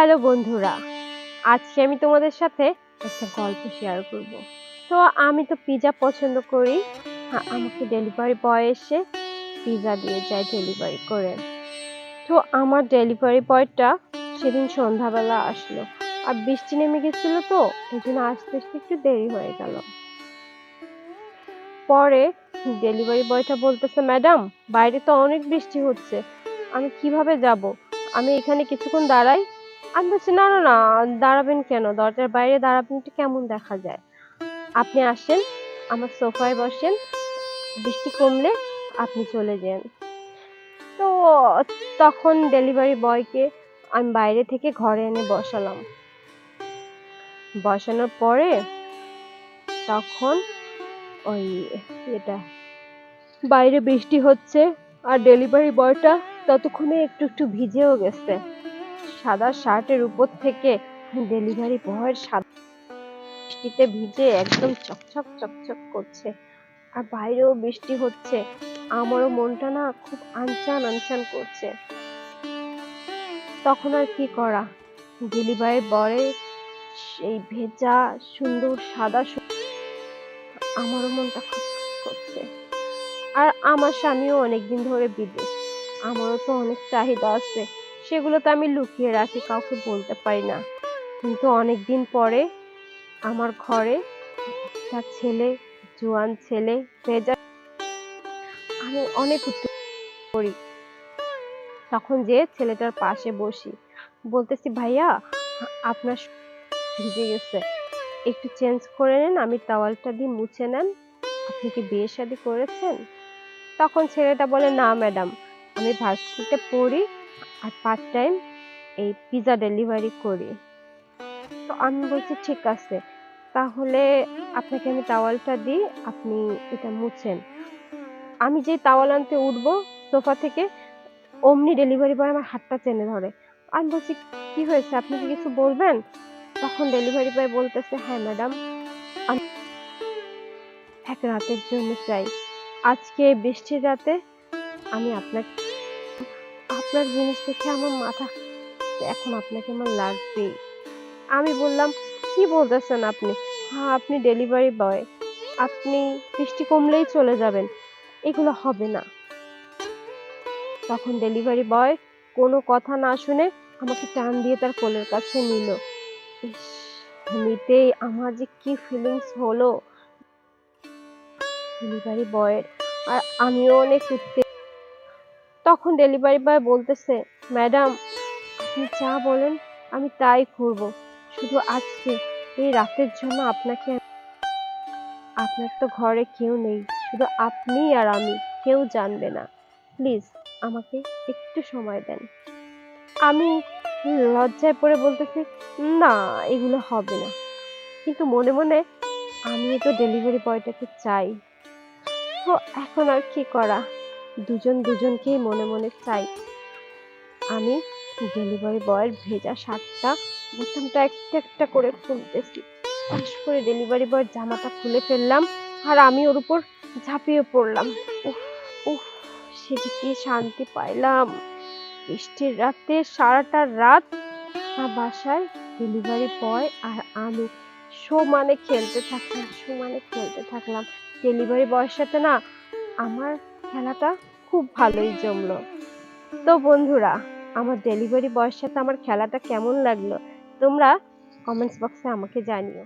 Hello বন্ধুরা আজকে আমি তোমাদের সাথে একটা গল্প শেয়ার করব। তো আমি তো পিজা পছন্দ করি হ্যাঁ, আমাকে ডেলিভারি বয় এসে পিৎজা দিয়ে যায় ডেলিভারি করে। তো আমার ডেলিভারি বয়টা সেদিন সন্ধ্যাবেলা আসলো আর বৃষ্টি নেমে গেছিল তো এই জন্য আসতে আসতে একটু দেরি হয়ে গেল। পরে ডেলিভারি বয়টা বলতেছে ম্যাডাম বাইরে তো অনেক বৃষ্টি হচ্ছে আমি কীভাবে যাব? আমি এখানে কিছুক্ষণ দাঁড়াই আমি বলছি, না না না, দাঁড়াবেন কেন? দরজার বাইরে দাঁড়াবেন তো কেমন দেখা যায়? আপনি আসেন, আমার সোফায় বসেন, বৃষ্টি কমলে আপনি চলে যান। তো তখন ডেলিভারি বয়কে আমি বাইরে থেকে ঘরে এনে বসালাম। বসানোর পরে তখন ওই এটা, বাইরে বৃষ্টি হচ্ছে আর ডেলিভারি বয়টা ততক্ষণে একটু একটু ভিজেও গেছে। সাদা শার্টের উপর থেকে ডেলিভারি বয়ের সাদা বৃষ্টিতে ভিজে একদম চকচক চকচক করছে। আর বাইরেও বৃষ্টি হচ্ছে। আমারও মনটা না খুব আনচান আনচান করছে। তখন আর কি করা? ডেলিভারি বয়ে সেই ভেজা, সুন্দর, সাদা আমারও মনটা খচখচ করছে। আর আমার স্বামীও অনেকদিন ধরে বিদেশ। আমারও তো অনেক চাহিদা আছে। সেগুলো তো আমি লুকিয়ে রাখি, কাউকে বলতে পারি না। কিন্তু অনেক দিন পরে আমার ঘরে একটা ছেলে, জোয়ান ছেলে ভেজা আমি অনেক উত্তেজিত করি। তখন যে ছেলেটার পাশে বসি, বলতেছি, ভাইয়া, আপনার ভিজে গেছে। একটু চেঞ্জ করে নেন, আমি টাওয়ালটা দিয়ে মুছে নেন। আপনি কি বিয়ে শাদী করেছেন? তখন ছেলেটা বলে, না, ম্যাডাম, আমি ভার্সিটিতে পড়ি আর পার্ট টাইম এই পিজা ডেলিভারি করি। তো আমি বলছি, ঠিক আছে, তাহলে আপনাকে আমি টাওয়ালটা দিই, আপনি এটা মুছেন। আমি যে টাওয়াল আনতে উঠবো সোফা থেকে, অমনি ডেলিভারি বয় আমার হাতটা টেনে ধরে। আমি বলছি, কি হয়েছে, আপনি কি কিছু বলবেন? তখন ডেলিভারি বয় বলতেছে হ্যাঁ ম্যাডাম আমি এক রাতের জন্য চাই। আজকে বৃষ্টির রাতে আমি আপনার আপনার জিনিস দেখে আমার মাথা এখন আপনাকে আমার লাগবে আমি বললাম, কি বলতেছেন আপনি? হ্যাঁ আপনি ডেলিভারি বয় আপনি বৃষ্টি কমলেই চলে যাবেন। এগুলো হবে না। তখন ডেলিভারি বয় কোনো কথা না শুনে আমাকে টান দিয়ে তার কোলের কাছে নিল। নিতেই আমার যে কি ফিলিংস হলো। ডেলিভারি বয়ের আর আমিও অনেক উত্তে তখন ডেলিভারি বয় বলতেছে ম্যাডাম আপনি যা বলেন, আমি তাই করব। শুধু আজকে, এই রাতের জন্য আপনাকে আপনার তো ঘরে কেউ নেই। শুধু আপনি আর আমি, কেউ জানবে না। প্লিজ, আমাকে একটু সময় দেন। আমি লজ্জায় পড়ে বলতেছি, না, এগুলো হবে না। কিন্তু মনে মনে আমি তো ডেলিভারি বয়টাকে চাই। তো এখন আর কি করা? দুজন দুজনকেই মনে মনে চাই। আমি ডেলিভারি বয়ের ভেজা শার্টটা বোতামটা একটা একটা করে খুলতেছি। ঠাস করে ডেলিভারি বয়ের জামাটা খুলে ফেললাম আর আমি ওর উপর ঝাঁপিয়ে পড়লাম। উফ উফ, সে যে কি শান্তি পাইলাম। বৃষ্টির রাতে সারাটা রাত বাসায় ডেলিভারি বয় আর আমি সমানে খেলতে থাকলাম, সমানে খেলতে থাকলাম। ডেলিভারি বয়ের সাথে না আমার খেলাটা খুব ভালোই জমলো। তো বন্ধুরা, আমার ডেলিভারি বয়ের সাথে আমার খেলাটা কেমন লাগল? তোমরা কমেন্টস বক্সে আমাকে জানিও।